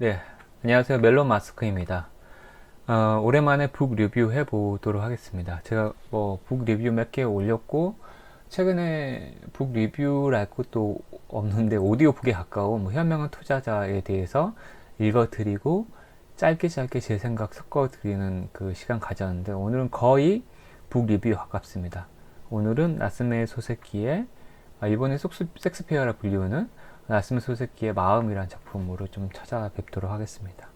네, 안녕하세요. 멜론 마스크입니다. 어, 오랜만에 북 리뷰 해보도록 하겠습니다. 제가 뭐 북 리뷰 몇 개 올렸고, 최근에 북 리뷰랄 것도 없는데 오디오 북에 가까운 뭐 현명한 투자자에 대해서 읽어드리고, 짧게 짧게 제 생각 섞어드리는 그 시간 가졌는데, 오늘은 거의 북 리뷰에 가깝습니다. 오늘은 나스메 소세키의 아, 일본의 섹스페어라 불리우는 나스메 소세키의 마음이란 작품으로 좀 찾아뵙도록 하겠습니다.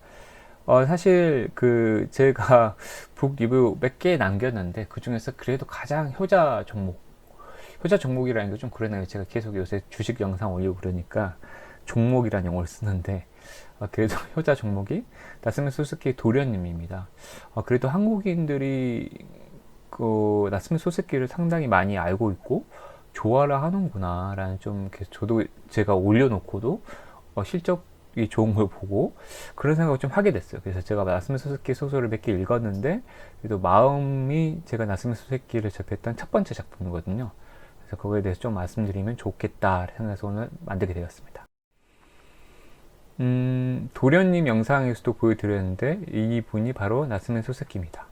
어, 사실 그 제가 북 리뷰 몇 개 남겼는데 그 중에서 그래도 가장 효자 종목 효자 종목이라는 게 좀 그러네요. 제가 계속 요새 주식 영상 올리고 그러니까 종목이라는 용어를 쓰는데 어, 그래도 효자 종목이 나스메 소세키 도련님입니다. 어, 그래도 한국인들이 그 나스메 소세키를 상당히 많이 알고 있고 좋아를 하는구나 라는 좀 저도 제가 올려놓고도 어, 실적이 좋은 걸 보고 그런 생각을 좀 하게 됐어요. 그래서 제가 나스메 소세키 소설을 몇 개 읽었는데 그래도 마음이 제가 나스메 소세키를 접했던 첫 번째 작품이거든요. 그래서 그거에 대해서 좀 말씀드리면 좋겠다 생각해서 오늘 만들게 되었습니다. 음, 도련님 영상에서도 보여드렸는데 이분이 바로 나스메 소세키입니다.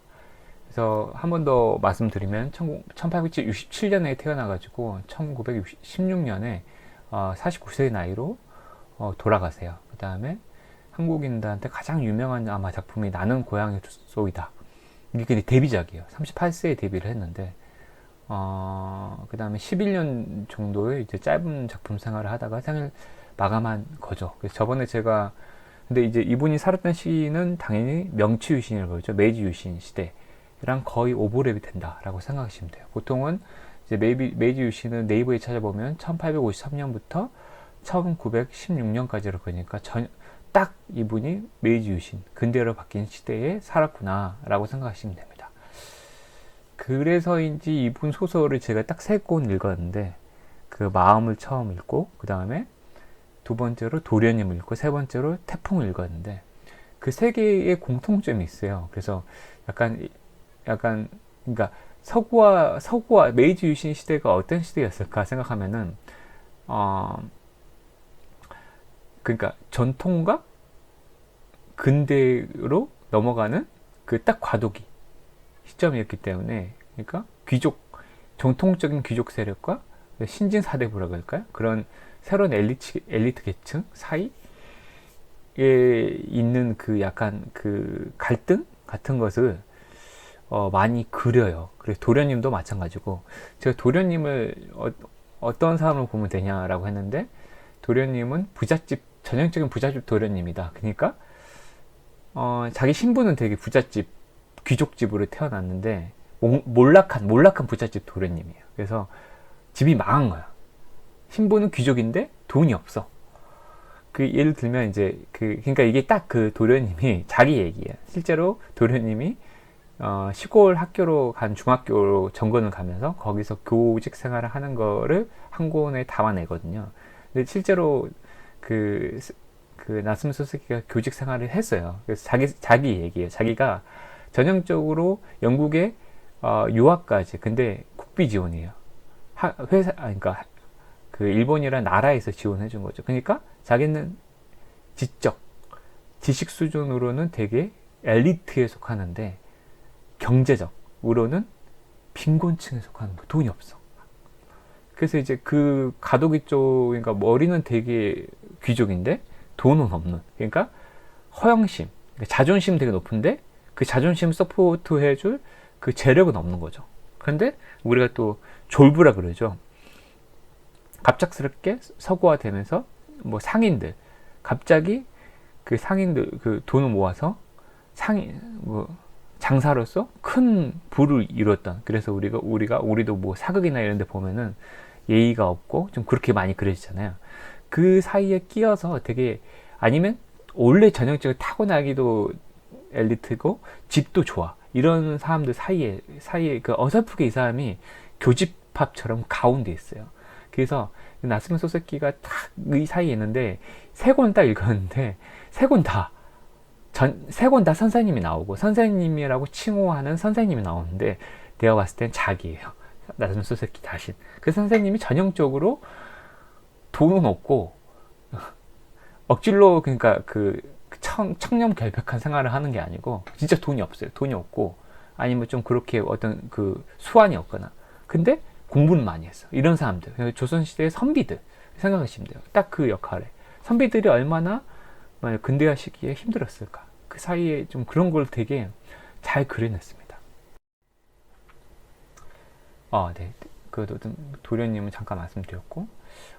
그래서 한 번 더 말씀드리면 1867년에 태어나가지고 1916년에 어, 49세의 나이로 어, 돌아가세요. 그 다음에 한국인들한테 가장 유명한 아마 작품이 나는 고향의 숲속이다. 이게 데뷔작이에요. 38세에 데뷔를 했는데 어, 그 다음에 11년 정도의 이제 짧은 작품 생활을 하다가 생을 마감한 거죠. 그래서 저번에 제가 근데 이제 이분이 살았던 시기는 당연히 명치 유신이라고 그러죠. 메이지 유신 시대. 랑 거의 오버랩이 된다라고 생각하시면 돼요. 보통은 이제 메이비, 메이지 유씨는 네이버에 찾아보면 1853년부터 1916년까지로 그러니까 전, 딱 이분이 메이지 유신, 근대로 바뀐 시대에 살았구나라고 생각하시면 됩니다. 그래서인지 이분 소설을 제가 딱 세 권 읽었는데 그 마음을 처음 읽고 그 다음에 두 번째로 도련님을 읽고 세 번째로 태풍을 읽었는데 그 세 개의 공통점이 있어요. 그래서 약간 약간 그러니까 서구와 서구와 메이지 유신 시대가 어떤 시대였을까 생각하면은 어 그러니까 전통과 근대로 넘어가는 그 딱 과도기 시점이었기 때문에 그러니까 귀족 정통적인 귀족 세력과 신진 사대부라 그럴까요? 그런 새로운 엘리트 엘리트 계층 사이에 있는 그 약간 그 갈등 같은 것을 어, 많이 그려요. 그래서 도련님도 마찬가지고 제가 도련님을 어, 떤 사람을 보면 되냐라고 했는데 도련님은 부잣집 전형적인 부잣집 도련님이다. 그러니까 어, 자기 신부는 되게 부잣집 귀족집으로 태어났는데 몰락한 몰락한 부잣집 도련님이에요. 그래서 집이 망한 거야. 신부는 귀족인데 돈이 없어. 그 예를 들면 이제 그 그러니까 이게 딱 그 도련님이 자기 얘기예요. 실제로 도련님이 어, 시골 학교로 간 중학교로 전권을 가면서 거기서 교직 생활을 하는 거를 한 권에 담아내거든요. 근데 실제로 그, 그 나스미 소스키가 교직 생활을 했어요. 그래서 자기, 자기 얘기예요. 자기가 전형적으로 영국에 어, 유학까지. 근데 국비 지원이에요. 하, 회사, 아, 그러니까 그 일본이라는 나라에서 지원해 준 거죠. 그러니까 자기는 지적, 지식 수준으로는 되게 엘리트에 속하는데 경제적으로는 빈곤층에 속하는 거 돈이 없어. 그래서 이제 그 가도기 쪽, 그러니까 머리는 되게 귀족인데 돈은 없는. 그러니까 허영심, 그러니까 자존심 되게 높은데 그 자존심 서포트 해줄 그 재력은 없는 거죠. 그런데 우리가 또 졸부라 그러죠. 갑작스럽게 서구화되면서 뭐 상인들 갑자기 그 상인들 그 돈을 모아서 상인 뭐 장사로서 큰 부를 이뤘던 그래서 우리가 우리가 우리도 뭐 사극이나 이런 데 보면은 예의가 없고 좀 그렇게 많이 그려지잖아요. 그 사이에 끼어서 되게 아니면 원래 전형적으로 타고나기도 엘리트고 집도 좋아. 이런 사람들 사이에 사이에 그 어설프게 이 사람이 교집합처럼 가운데 있어요. 그래서 나스미 소세키가 딱 이 사이에 있는데 세 권 딱 읽었는데 세 권다 전, 세 권 다 선생님이 나오고 선생님이라고 칭호하는 선생님이 나오는데 내가 봤을 땐 자기예요. 나름 수세키 자신. 그 선생님이 전형적으로 돈은 없고 억질로 그러니까 그 청, 청렴 결백한 생활을 하는 게 아니고 진짜 돈이 없어요. 돈이 없고 아니면 좀 그렇게 어떤 그 수완이 없거나 근데 공부는 많이 했어. 이런 사람들 조선시대의 선비들 생각하시면 돼요. 딱 그 역할에 선비들이 얼마나 근대화 시기에 힘들었을까 그 사이에 좀 그런 걸 되게 잘 그려냈습니다. 아, 네. 그 도련님은 잠깐 말씀드렸고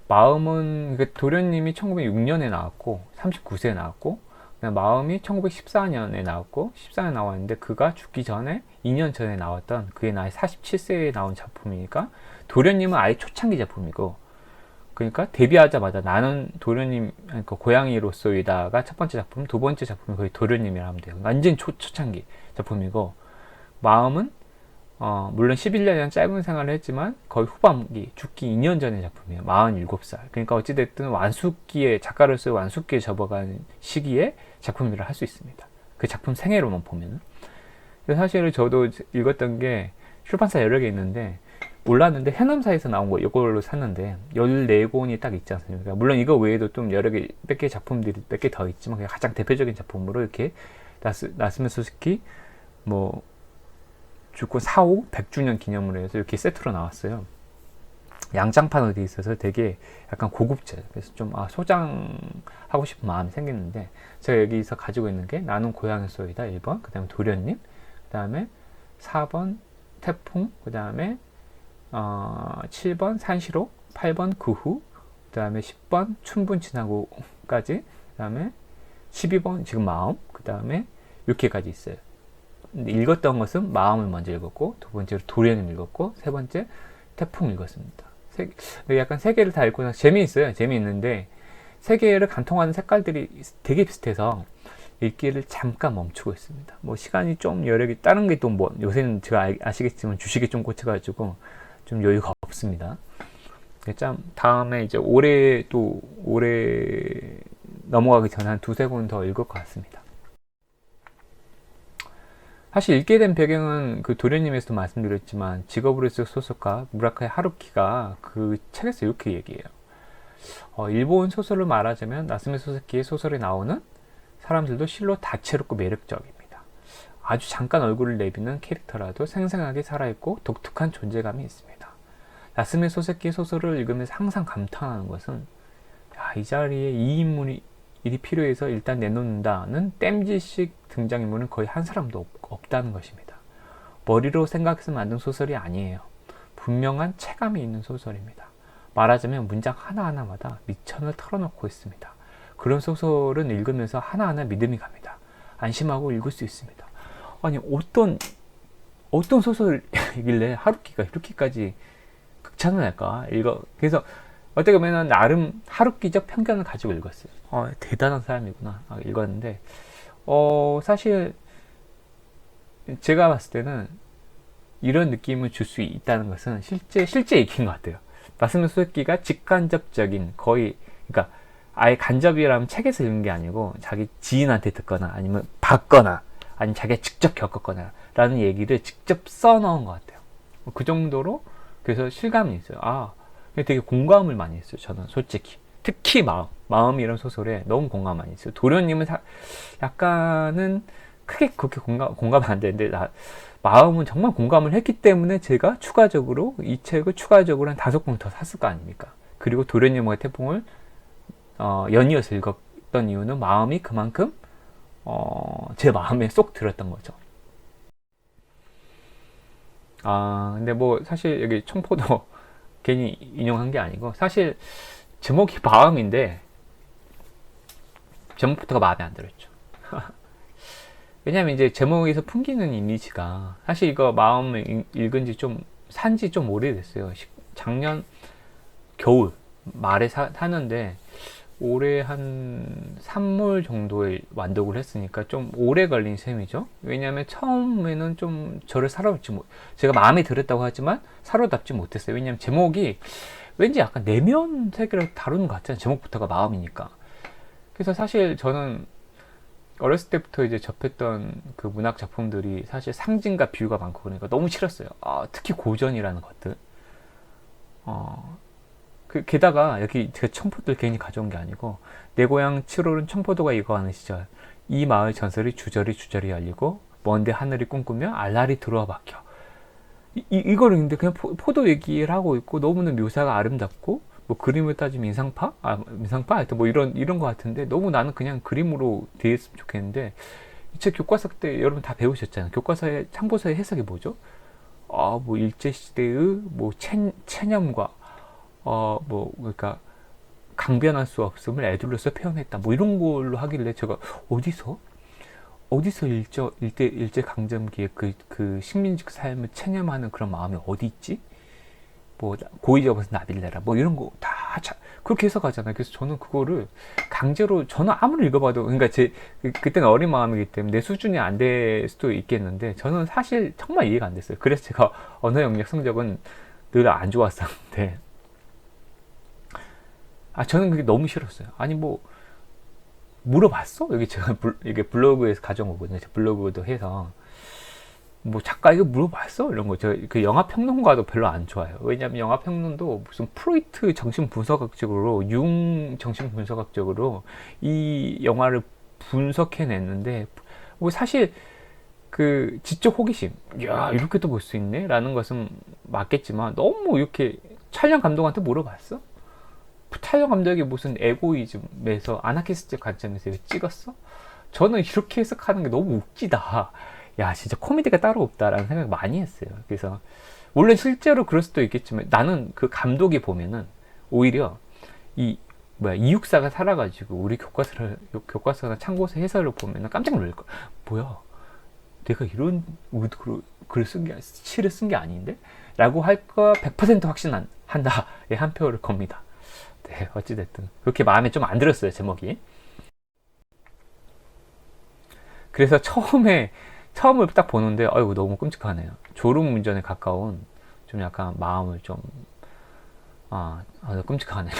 마음은 그 도련님이 1906년에 나왔고 39세에 나왔고 마음이 1914년에 나왔고 14년에 나왔는데 그가 죽기 전에 2년 전에 나왔던 그의 나이 47세에 나온 작품이니까 도련님은 아예 초창기 작품이고 그러니까 데뷔하자마자 나는 도련님 그러니까 고양이로서이다가 첫 번째 작품 두 번째 작품이 거의 도련님이라 하면 돼요 완전 초, 초창기 작품이고 마음은 어, 물론 11년이란 짧은 생활을 했지만 거의 후반기, 죽기 2년 전의 작품이에요. 47살. 그러니까 어찌됐든 완숙기에, 작가로서의 완숙기에 접어간 시기에 작품이라 할 수 있습니다. 그 작품 생애로만 보면은. 사실 저도 읽었던 게 출판사 여러 개 있는데 몰랐는데 해남사에서 나온 거 이걸로 샀는데 14권이 딱 있지 않습니까? 물론 이거 외에도 좀 여러 개, 몇 개 작품들이 몇 개 더 있지만 가장 대표적인 작품으로 이렇게 나스, 나스메 소스키 뭐 죽고 4, 5, 100주년 기념으로 해서 이렇게 세트로 나왔어요. 양장판으로 돼 있어서 되게 약간 고급져. 그래서 좀 아, 소장하고 싶은 마음이 생겼는데 제가 여기서 가지고 있는 게 나는 고향의 소이다 1번, 그 다음에 도련님, 그 다음에 4번 태풍, 그 다음에 어, 7번 산시로, 8번 구후, 그 다음에 10번 춘분 지나고까지, 그 다음에 12번 지금 마음, 그 다음에 6개까지 있어요. 읽었던 것은 마음을 먼저 읽었고 두 번째로 도련을 읽었고 세 번째 태풍 읽었습니다. 세, 약간 세 개를 다 읽고 나서 재미있어요. 재미있는데 세 개를 간통하는 색깔들이 되게 비슷해서 읽기를 잠깐 멈추고 있습니다. 뭐 시간이 좀개 다른 게 또 뭐 요새는 제가 아 시겠지만 주식에 좀 꽂혀가지고 좀 여유가 없습니다. 참 다음에 이제 올해 또 올해 넘어가기 전에 한 두세 권 더 읽을 것 같습니다. 사실 읽게 된 배경은 그 도련님에서도 말씀드렸지만 직업으로서 소설가 무라카이 하루키가 그 책에서 이렇게 얘기해요. 어, 일본 소설로 말하자면 나스메 소세키의 소설에 나오는 사람들도 실로 다채롭고 매력적입니다. 아주 잠깐 얼굴을 내비는 캐릭터라도 생생하게 살아있고 독특한 존재감이 있습니다. 나스메 소세키의 소설을 읽으면서 항상 감탄하는 것은 야, 이 자리에 이 인물이 일이 필요해서 일단 내놓는다는 땜질식 등장인물은 거의 한 사람도 없, 다는 것입니다. 머리로 생각해서 만든 소설이 아니에요. 분명한 체감이 있는 소설입니다. 말하자면 문장 하나하나마다 미천을 털어놓고 있습니다. 그런 소설은 읽으면서 하나하나 믿음이 갑니다. 안심하고 읽을 수 있습니다. 아니 어떤 어떤 소설이길래 하루키가 이렇게까지 할까? 읽어 그래서 어떻게 보면 나름 하루키적 편견을 가지고 읽었어요. 어, 대단한 사람이구나. 아, 읽었는데, 어, 사실, 제가 봤을 때는 이런 느낌을 줄 수 있다는 것은 실제, 실제 읽힌 것 같아요. 나스미 소기가 직간접적인, 거의, 그러니까 아예 간접이라면 책에서 읽는 게 아니고 자기 지인한테 듣거나 아니면 봤거나 아니면 자기가 직접 겪었거나 라는 얘기를 직접 써 넣은 것 같아요. 그 정도로 그래서 실감이 있어요. 아, 되게 공감을 많이 했어요. 저는 솔직히. 특히 마음. 마음이란 소설에 너무 공감 많이 했어요. 도련님은 사, 약간은 크게 그렇게 공감, 공감 안 되는데, 나, 마음은 정말 공감을 했기 때문에 제가 추가적으로 이 책을 추가적으로 한 다섯 권 더 샀을 거 아닙니까? 그리고 도련님의 태풍을 어, 연이어서 읽었던 이유는 마음이 그만큼 어, 제 마음에 쏙 들었던 거죠. 아, 근데 뭐 사실 여기 청포도 괜히 인용한 게 아니고 사실 제목이 마음인데 제목부터가 마음에 안 들었죠. 왜냐면 이제 제목에서 풍기는 이미지가 사실 이거 마음을 읽은 지 좀 산지 좀 오래됐어요. 작년 겨울 말에 사, 샀는데 올해 한 3월 정도에 완독을 했으니까 좀 오래 걸린 셈이죠. 왜냐하면 처음에는 좀 저를 사로잡지 못, 제가 마음에 들었다고 하지만 사로잡지 못했어요. 왜냐하면 제목이 왠지 약간 내면 세계를 다루는 것 같잖아요. 제목부터가 마음이니까. 그래서 사실 저는 어렸을 때부터 이제 접했던 그 문학 작품들이 사실 상징과 비유가 많고 그러니까 너무 싫었어요. 아, 특히 고전이라는 것들. 어, 그 게다가 여기 제가 청포도를 괜히 가져온 게 아니고 내 고향 7월은 청포도가 익어가는 시절 이 마을 전설이 주저리 주저리 알리고 먼데 하늘이 꿈꾸며 알랄이 들어와 박혀 이, 이, 이거를 근데 그냥 포, 포도 얘기를 하고 있고 너무나 묘사가 아름답고 뭐 그림을 따지면 인상파? 아 인상파? 하여튼 뭐 이런 이런 거 같은데 너무 나는 그냥 그림으로 되어 있으면 좋겠는데 이 책 교과서 때 여러분 다 배우셨잖아요 교과서의 참고서의 해석이 뭐죠? 아뭐 일제 시대의 뭐 체, 체념과 어 뭐 그러니까 강변할 수 없음을 애들로서 표현했다 뭐 이런 걸로 하길래 제가 어디서 어디서 일제 일제 일제 강점기의 그, 그 식민지 삶을 체념하는 그런 마음이 어디 있지? 뭐 고의 나비를 내라 뭐 이런 거다 그렇게 해석하잖아요. 그래서 저는 그거를 강제로 저는 아무리 읽어봐도 그러니까 제 그, 그때는 어린 마음이기 때문에 내 수준이 안 될 수도 있겠는데 저는 사실 정말 이해가 안 됐어요. 그래서 제가 언어 영역 성적은 늘 안 좋았었는데 아 저는 그게 너무 싫었어요. 아니 뭐 물어봤어? 여기 제가 블, 이게 블로그에서 가져온 거거든요. 제 블로그도 해서 뭐 작가 이거 물어봤어? 이런 거. 저그 영화 평론가도 별로 안 좋아요. 왜냐면 영화 평론도 무슨 프로이트 정신 분석학적으로 융 정신 분석학적으로 이 영화를 분석해냈는데 뭐 사실 그 지적 호기심, 야 이렇게도 볼 수 있네? 라는 것은 맞겠지만 너무 이렇게 촬영 감독한테 물어봤어? 촬영 감독이 무슨 에고이즘에서 아나키스트 관점에서 찍었어? 저는 이렇게 해석하는 게 너무 웃기다. 야, 진짜 코미디가 따로 없다라는 생각 많이 했어요. 그래서, 물론 실제로 그럴 수도 있겠지만, 나는 그 감독이 보면은, 오히려, 이, 뭐야, 이육사가 살아가지고, 우리 교과서를, 교과서나 참고서 해설을 보면은 깜짝 놀랄 거야. 뭐야, 내가 이런 의도로 글을 쓴 게, 시를 쓴 게 아닌데? 라고 할거 100% 확신한다. 예, 한 표를 겁니다. 네, 어찌됐든. 그렇게 마음에 좀 안 들었어요, 제목이. 그래서 처음에, 처음을 딱 보는데, 아이고, 너무 끔찍하네요. 졸음 운전에 가까운, 좀 약간 마음을 좀, 아, 아 끔찍하네.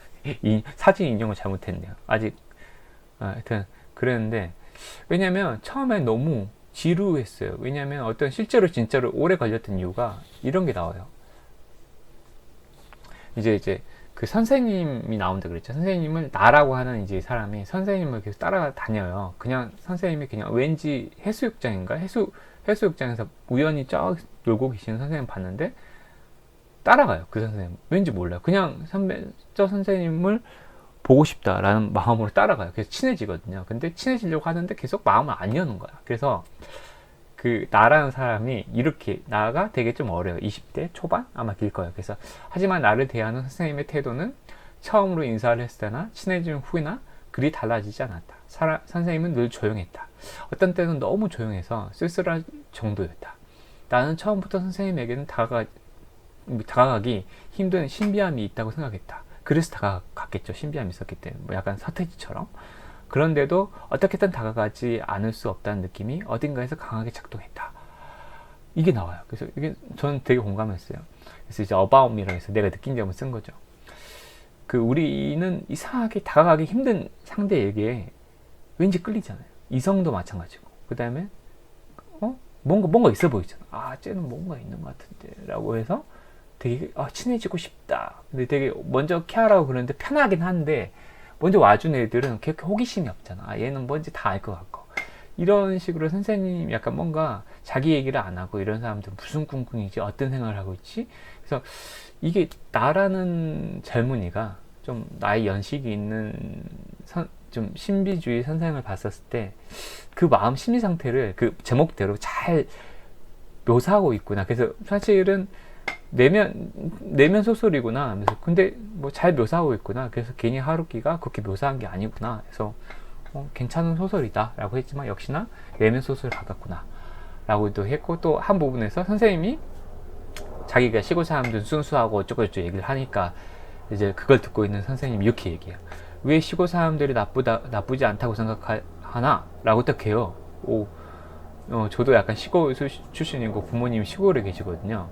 이, 사진 인용을 잘못했네요. 아직, 아, 하여튼, 그랬는데, 왜냐면 처음에 너무 지루했어요. 왜냐면 어떤 실제로 진짜로 오래 걸렸던 이유가 이런 게 나와요. 이제, 이제, 그 선생님이 나온다 그랬죠. 선생님을 나라고 하는 이제 사람이 선생님을 계속 따라다녀요. 그냥 선생님이 그냥 왠지 해수욕장인가 해수 해수욕장에서 우연히 쫙 놀고 계시는 선생님 봤는데 따라가요. 그 선생님 왠지 몰라요. 그냥 선배 저 선생님을 보고 싶다라는 마음으로 따라가요. 그래서 친해지거든요. 근데 친해지려고 하는데 계속 마음을 안 여는 거야. 그래서 그 나라는 사람이 이렇게 나가 되게 좀 어려요. 20대 초반 아마 길 거예요. 그래서 하지만 나를 대하는 선생님의 태도는 처음으로 인사를 했을 때나 친해진 후나 그리 달라지지 않았다. 사라, 선생님은 늘 조용했다. 어떤 때는 너무 조용해서 쓸쓸할 정도였다. 나는 처음부터 선생님에게는 다가가, 다가가기 힘든 신비함이 있다고 생각했다. 그래서 다가갔겠죠. 신비함이 있었기 때문에. 뭐 약간 서태지처럼. 그런데도 어떻게든 다가가지 않을 수 없다는 느낌이 어딘가에서 강하게 작동했다. 이게 나와요. 그래서 이게 저는 되게 공감했어요. 그래서 이제 about me라고 해서 내가 느낀 점을 쓴 거죠. 그 우리는 이상하게 다가가기 힘든 상대에게 왠지 끌리잖아요. 이성도 마찬가지고. 그 다음에 어 뭔가 뭔가 있어 보이잖아. 아 쟤는 뭔가 있는 것 같은데라고 해서 되게 아, 친해지고 싶다. 근데 되게 먼저 케어라고 그러는데 편하긴 한데 먼저 와준 애들은 그렇게 호기심이 없잖아. 아, 얘는 뭔지 다 알 것 같고. 이런 식으로 선생님 약간 뭔가 자기 얘기를 안 하고 이런 사람들 무슨 꿍꿍이지? 어떤 생각을 하고 있지? 그래서 이게 나라는 젊은이가 좀 나의 연식이 있는 선, 좀 신비주의 선생을 봤었을 때 그 마음 심리 상태를 그 제목대로 잘 묘사하고 있구나. 그래서 사실은 내면 내면 소설이구나 하면서 근데 뭐 잘 묘사하고 있구나. 그래서 괜히 하루키가 그렇게 묘사한 게 아니구나 그래서 어, 괜찮은 소설이다 라고 했지만 역시나 내면 소설 가깝구나 라고도 했고 또 한 부분에서 선생님이 자기가 시골 사람들 순수하고 어쩌고저쩌고 얘기를 하니까 이제 그걸 듣고 있는 선생님이 이렇게 얘기해요. 왜 시골 사람들이 나쁘다 나쁘지 않다고 생각하나 라고 딱 해요. 오 어, 저도 약간 시골 출신이고 부모님이 시골에 계시거든요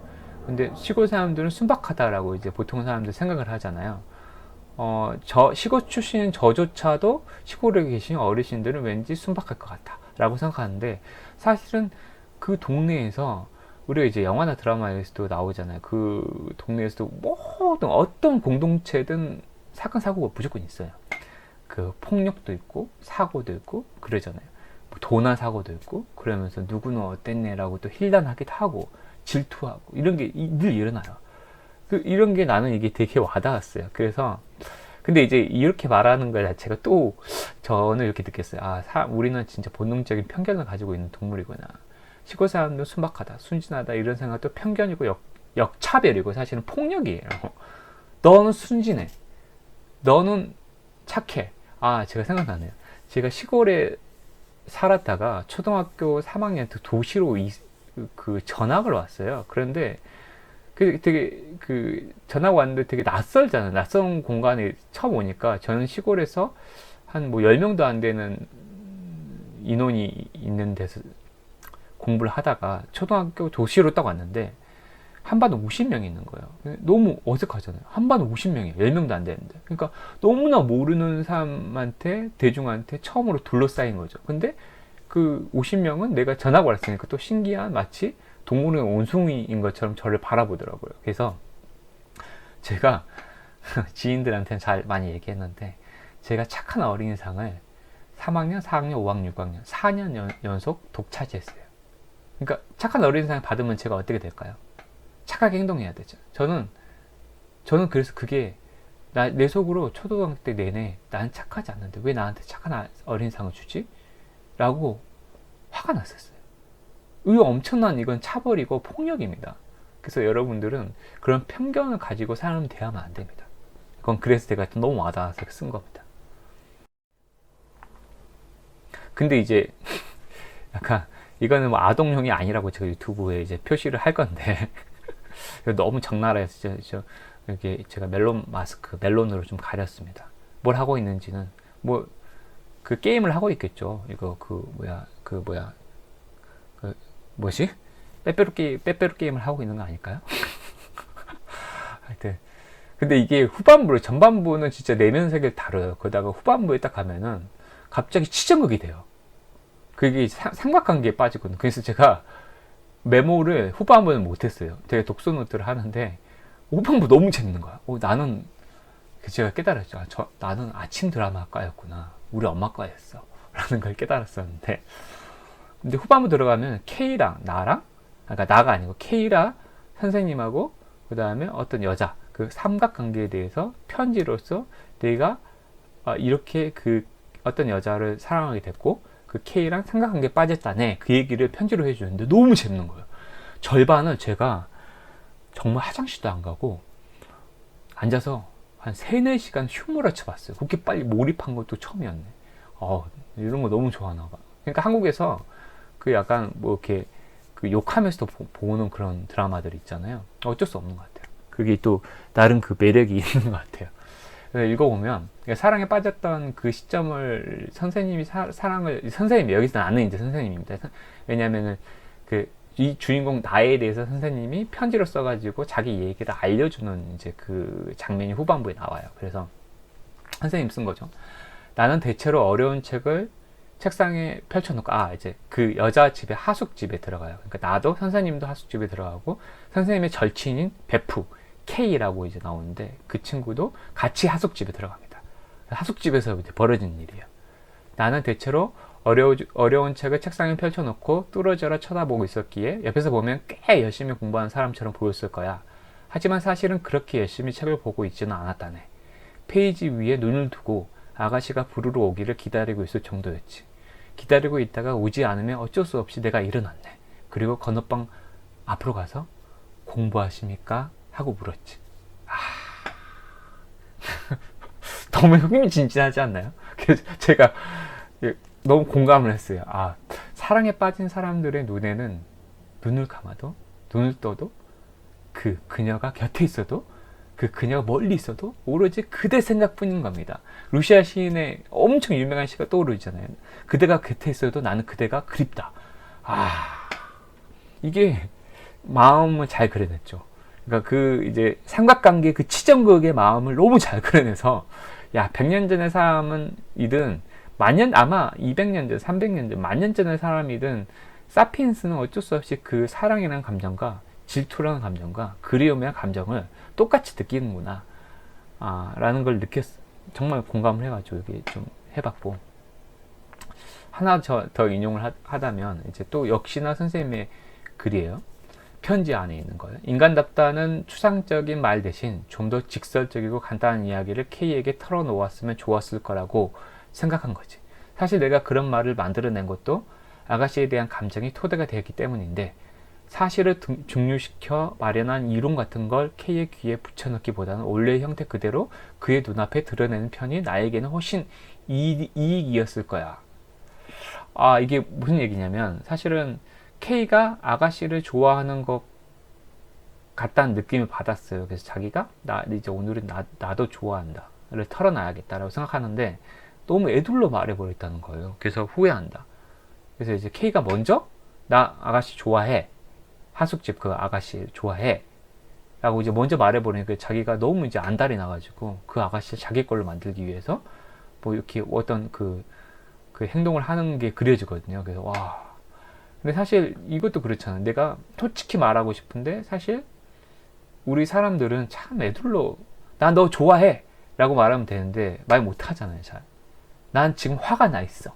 근데 시골 사람들은 순박하다라고 이제 보통 사람들 생각을 하잖아요. 어, 저 시골 출신인 저조차도 시골에 계신 어르신들은 왠지 순박할 것 같다 라고 생각하는데 사실은 그 동네에서 우리가 이제 영화나 드라마에서도 나오잖아요. 그 동네에서도 모든 어떤 공동체든 사건 사고가 무조건 있어요. 그 폭력도 있고 사고도 있고 그러잖아요. 뭐 도난 사고도 있고 그러면서 누구는 어땠네라고 또 힐난하기도 하고 질투하고 이런 게 늘 일어나요. 그 이런 게 나는 이게 되게 와닿았어요. 그래서 근데 이제 이렇게 말하는 것 자체가 또 저는 이렇게 느꼈어요. 아, 사, 우리는 진짜 본능적인 편견을 가지고 있는 동물이구나. 시골 사람들은 순박하다, 순진하다 이런 생각도 편견이고 역, 역차별이고 사실은 폭력이에요. 너는 순진해. 너는 착해. 아, 제가 생각나네요. 제가 시골에 살았다가 초등학교 3학년 때 도시로 이, 그 전학을 왔어요. 그런데 그 되게 그 전학 왔는데 되게 낯설잖아요. 낯선 공간에 처음 오니까 저는 시골에서 한뭐 10명도 안 되는 인원이 있는 데서 공부를 하다가 초등학교 도시로 딱 왔는데 한 반에 50명이 있는 거예요. 너무 어색하잖아요. 한 반에 50명이에요. 10명도 안 되는데. 그러니까 너무나 모르는 사람한테, 대중한테 처음으로 둘러싸인 거죠. 근데 그 50명은 내가 전학 왔으니까 또 신기한 마치 동물의 온숭이인 것처럼 저를 바라보더라고요. 그래서 제가 지인들한테는 잘 많이 얘기했는데 제가 착한 어린이상을 3학년, 4학년, 5학년, 6학년 4년 연, 연속 독차지했어요. 그러니까 착한 어린이상 받으면 제가 어떻게 될까요? 착하게 행동해야 되죠. 저는 저는 그래서 그게 나, 내 속으로 초등학교 때 내내 난 착하지 않는데 왜 나한테 착한 어린이상을 주지? 라고 화가 났었어요. 이 엄청난 이건 차벌이고 폭력입니다. 그래서 여러분들은 그런 편견을 가지고 사람 대하면 안 됩니다. 그건 그래서 제가 너무 와닿아서 쓴 겁니다. 근데 이제 약간 이거는 뭐 아동용이 아니라고 제가 유튜브에 이제 표시를 할 건데 너무 적나라해서 저, 이렇게 제가 멜론 마스크 멜론으로 좀 가렸습니다. 뭘 하고 있는지는 뭐 그 게임을 하고 있겠죠. 이거 그 뭐야 그 뭐야 그 뭐지? 빼빼로 게임, 빼빼로 게임을 하고 있는 거 아닐까요? 하여튼. 근데 이게 후반부로, 전반부는 진짜 내면 세계를 다뤄요. 그러다가 후반부에 딱 가면은 갑자기 치정극이 돼요. 그게 삼각관계에 빠지거든요. 그래서 제가 메모를 후반부는 못했어요. 되게 독서 노트를 하는데 후반부 너무 재밌는 거야. 어, 나는 그 제가 깨달았죠. 아, 저, 나는 아침 드라마과였구나. 우리 엄마과였어. 라는 걸 깨달았었는데 근데 후반부 들어가면 K랑 나랑 그러니까 나가 아니고 K랑 선생님하고 그 다음에 어떤 여자 그 삼각관계에 대해서 편지로서 내가 어, 이렇게 그 어떤 여자를 사랑하게 됐고 그 K랑 삼각관계에 빠졌다네 그 얘기를 편지로 해주는데 너무 재밌는 거예요. 절반을 제가 정말 화장실도 안 가고 앉아서 한 3, 4시간 휴무를 쳐봤어요. 그렇게 빨리 몰입한 것도 처음이었네. 어, 이런 거 너무 좋아하나 봐. 그러니까 한국에서 그 약간 뭐 이렇게 그 욕하면서도 보, 는 그런 드라마들 있잖아요. 어쩔 수 없는 것 같아요. 그게 또 나름 그 매력이 있는 것 같아요. 읽어보면 사랑에 빠졌던 그 시점을 선생님이 사, 랑을 선생님이 여기서 나는 이제 선생님입니다. 왜냐하면은 그 이 주인공 나에 대해서 선생님이 편지를 써가지고 자기 얘기를 알려주는 이제 그 장면이 후반부에 나와요. 그래서 선생님 쓴 거죠. 나는 대체로 어려운 책을 책상에 펼쳐놓고 아 이제 그 여자 집에 하숙 집에 들어가요. 그러니까 나도 선생님도 하숙 집에 들어가고 선생님의 절친인 베프 K라고 이제 나오는데 그 친구도 같이 하숙 집에 들어갑니다. 하숙 집에서 이제 벌어진 일이에요. 나는 대체로 어려우, 어려운 책을 책상에 펼쳐놓고 뚫어져라 쳐다보고 있었기에 옆에서 보면 꽤 열심히 공부하는 사람처럼 보였을 거야. 하지만 사실은 그렇게 열심히 책을 보고 있지는 않았다네. 페이지 위에 눈을 두고 아가씨가 부르러 오기를 기다리고 있을 정도였지. 기다리고 있다가 오지 않으면 어쩔 수 없이 내가 일어났네. 그리고 건너방 앞으로 가서 공부하십니까? 하고 물었지. 아... 너무 흥미진진하지 않나요? 제가 너무 공감을 했어요. 아, 사랑에 빠진 사람들의 눈에는 눈을 감아도, 눈을 떠도, 그, 그녀가 곁에 있어도 그 그녀가 멀리 있어도 오로지 그대 생각뿐인 겁니다. 루시아 시인의 엄청 유명한 시가 떠오르잖아요. 그대가 곁에 있어도 나는 그대가 그립다. 아, 이게 마음을 잘 그려냈죠. 그러니까 그 이제 삼각관계 그 치정극의 마음을 너무 잘 그려내서 야, 100년 전의 사람은 이든 만년 아마 200년 전, 300년 전, 만년 전의 사람이든 사피엔스는 어쩔 수 없이 그 사랑이라는 감정과 질투라는 감정과 그리움이라는 감정을 똑같이 느끼는구나. 아, 라는 걸 느꼈, 정말 공감을 해가지고 이게 좀 해봤고. 하나 저, 더 인용을 하, 하다면, 이제 또 역시나 선생님의 글이에요. 편지 안에 있는 거예요. 인간답다는 추상적인 말 대신 좀 더 직설적이고 간단한 이야기를 K에게 털어놓았으면 좋았을 거라고 생각한 거지. 사실 내가 그런 말을 만들어낸 것도 아가씨에 대한 감정이 토대가 되었기 때문인데 사실을 등- 중류시켜 마련한 이론 같은 걸 K의 귀에 붙여넣기보다는 원래의 형태 그대로 그의 눈앞에 드러내는 편이 나에게는 훨씬 이익, 이익이었을 거야. 아, 이게 무슨 얘기냐면 사실은 K가 아가씨를 좋아하는 것 같다는 느낌을 받았어요. 그래서 자기가 나 이제 오늘은 나, 나도 좋아한다 를 털어놔야겠다라고 생각하는데 너무 애둘러 말해버렸다는 거예요. 그래서 후회한다. 그래서 이제 K가 먼저 나 아가씨 좋아해. 하숙집 그 아가씨 좋아해. 라고 이제 먼저 말해버리니까 자기가 너무 이제 안달이 나가지고 그 아가씨를 자기 걸로 만들기 위해서 뭐 이렇게 어떤 그, 그 행동을 하는 게 그려지거든요. 그래서 와. 근데 사실 이것도 그렇잖아. 내가 솔직히 말하고 싶은데 사실 우리 사람들은 참 애둘러 나 너 좋아해 라고 말하면 되는데 말 못하잖아요 잘. 난 지금 화가 나 있어.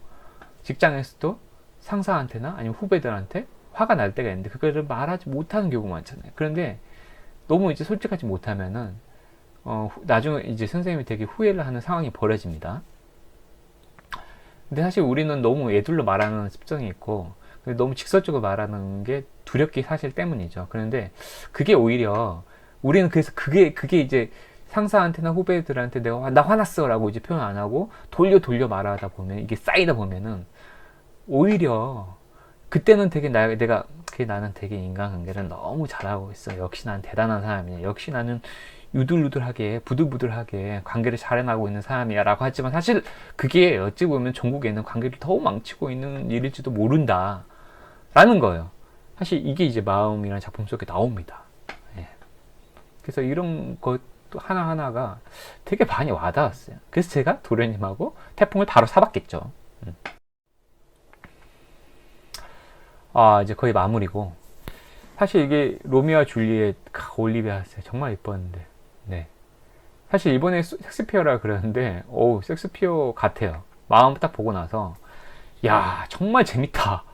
직장에서도 상사한테나 아니면 후배들한테 화가 날 때가 있는데 그거를 말하지 못하는 경우가 많잖아요. 그런데 너무 이제 솔직하지 못하면은 어, 후- 나중에 이제 선생님이 되게 후회를 하는 상황이 벌어집니다. 근데 사실 우리는 너무 애둘러 말하는 습성이 있고 근데 너무 직설적으로 말하는 게 두렵기 사실 때문이죠. 그런데 그게 오히려 우리는 그래서 그게 그게 이제 상사한테나 후배들한테 내가 화- 나 화났어 라고 이제 표현 안 하고 돌려 돌려 말하다 보면 이게 쌓이다 보면은 오히려 그때는 되게 나, 내가 그게 나는 되게 인간관계를 너무 잘하고 있어. 역시 난 대단한 사람이야. 역시 나는 유들유들하게 부들부들하게 관계를 잘 해나가고 있는 사람이야 라고 하지만 사실 그게 어찌 보면 전국에는 관계를 더 망치고 있는 일일지도 모른다. 라는 거예요. 사실 이게 이제 마음이라는 작품 속에 나옵니다. 예. 그래서 이런 것 도 하나하나가 되게 많이 와닿았어요. 그래서 제가 도련님하고 태풍을 바로 사봤겠죠. 음. 아, 이제 거의 마무리고. 사실 이게 로미오와 줄리엣, 카, 올리비아 정말 이뻤는데. 네. 사실 이번에 스- 섹스피어라 그러는데, 오, 섹스피어 같아요. 마음 딱 보고 나서, 야, 정말 재밌다.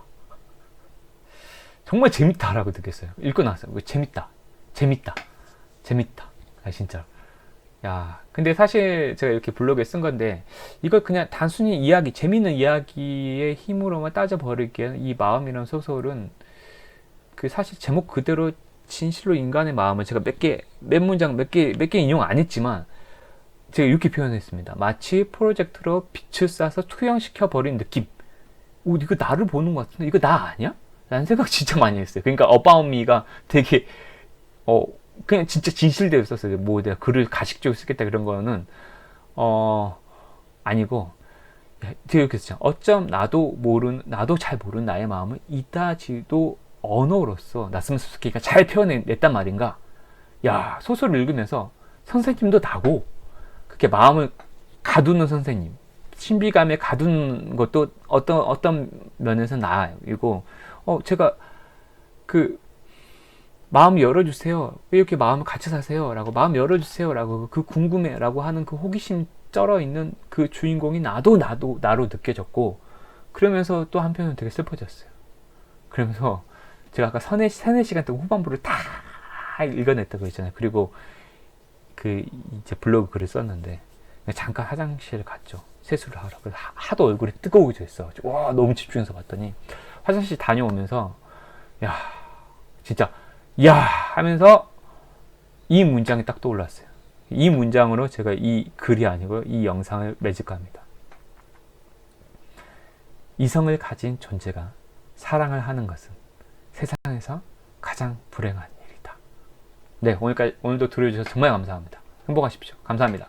정말 재밌다라고 느꼈어요. 읽고 나서 재밌다, 재밌다, 재밌다. 아, 진짜. 야, 근데 사실 제가 이렇게 블로그에 쓴 건데 이걸 그냥 단순히 이야기, 재밌는 이야기의 힘으로만 따져버리기에는 이 마음이라는 소설은 그 사실 제목 그대로 진실로 인간의 마음을 제가 몇 개, 몇 문장, 몇 개, 몇 개 인용 안 했지만 제가 이렇게 표현했습니다. 마치 프로젝트로 빛을 쏴서 투영시켜 버린 느낌. 오, 이거 나를 보는 것 같은데 이거 나 아니야? 라는 생각 진짜 많이 했어요. 그러니까 어바웃미가 되게 어 그냥 진짜 진실되어 있었어요. 뭐 내가 글을 가식적으로 쓰겠다 그런 거는 어 아니고 야, 되게 쓰죠. 어쩜 나도 모르는 나도 잘 모르는 나의 마음을 이다지도 언어로서 나스미 스스키가 잘 표현했단 말인가? 야 소설을 읽으면서 선생님도 나고 그렇게 마음을 가두는 선생님 신비감에 가둔 것도 어떤 어떤 면에서 나이고 어 제가 그 마음 열어주세요. 왜 이렇게 마음을 같이 사세요? 라고 마음 열어주세요. 라고 그 궁금해. 라고 하는 그 호기심 쩔어 있는 그 주인공이 나도 나도 나로 느껴졌고 그러면서 또 한편은 되게 슬퍼졌어요. 그러면서 제가 아까 서네, 세네 시간 동안 후반부를 다 읽어냈다고 했잖아요. 그리고 그 이제 블로그 글을 썼는데 잠깐 화장실 갔죠. 세수를 하러. 그래서 하- 하도 얼굴이 뜨거워져 있어. 와 너무 집중해서 봤더니 화장실 다녀오면서 야 진짜 야 하면서 이 문장이 딱 떠올랐어요. 이 문장으로 제가 이 글이 아니고 이 영상을 매직합니다. 이성을 가진 존재가 사랑을 하는 것은 세상에서 가장 불행한 일이다. 네, 오늘까지 오늘도 들어주셔서 정말 감사합니다. 행복하십시오. 감사합니다.